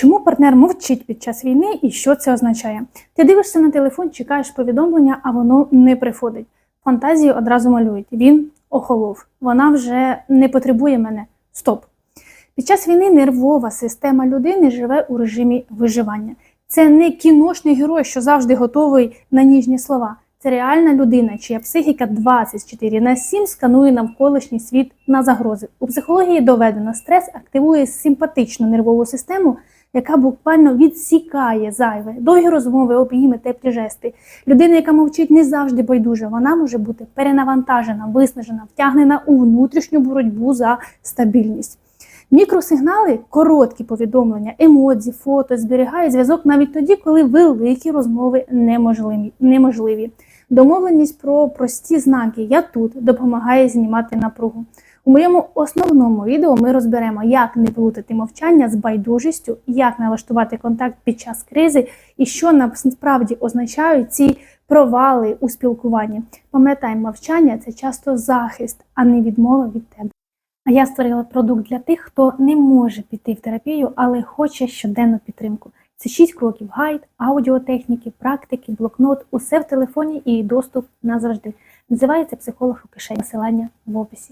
Чому партнер мовчить під час війни і що це означає? Ти дивишся на телефон, чекаєш повідомлення, а воно не приходить. Фантазії одразу малюють. Він охолов. Вона вже не потребує мене. Стоп. Під час війни нервова система людини живе у режимі виживання. Це не кіношний герой, що завжди готовий на ніжні слова. Це реальна людина, чия психіка 24 на 7 сканує навколишній світ на загрози. У психології доведено, стрес активує симпатичну нервову систему, яка буквально відсікає зайве, довгі розмови, обійми, теплі жести. Людина, яка мовчить, не завжди байдужа. Вона може бути перенавантажена, виснажена, втягнена у внутрішню боротьбу за стабільність. Мікросигнали, короткі повідомлення, емодзі, фото зберігають зв'язок навіть тоді, коли великі розмови неможливі. Домовленість про прості знаки Я тут допомагає знімати напругу. У моєму основному відео ми розберемо, як не плутати мовчання з байдужістю, як налаштувати контакт під час кризи і що насправді означають ці провали у спілкуванні. Пам'ятаємо, мовчання це часто захист, а не відмова від тебе. А я створила продукт для тих, хто не може піти в терапію, але хоче щоденну підтримку. Це 6 кроків: гайд, аудіотехніки, практики, блокнот, усе в телефоні і доступ назавжди. Називається психолог у кишені. Посилання в описі.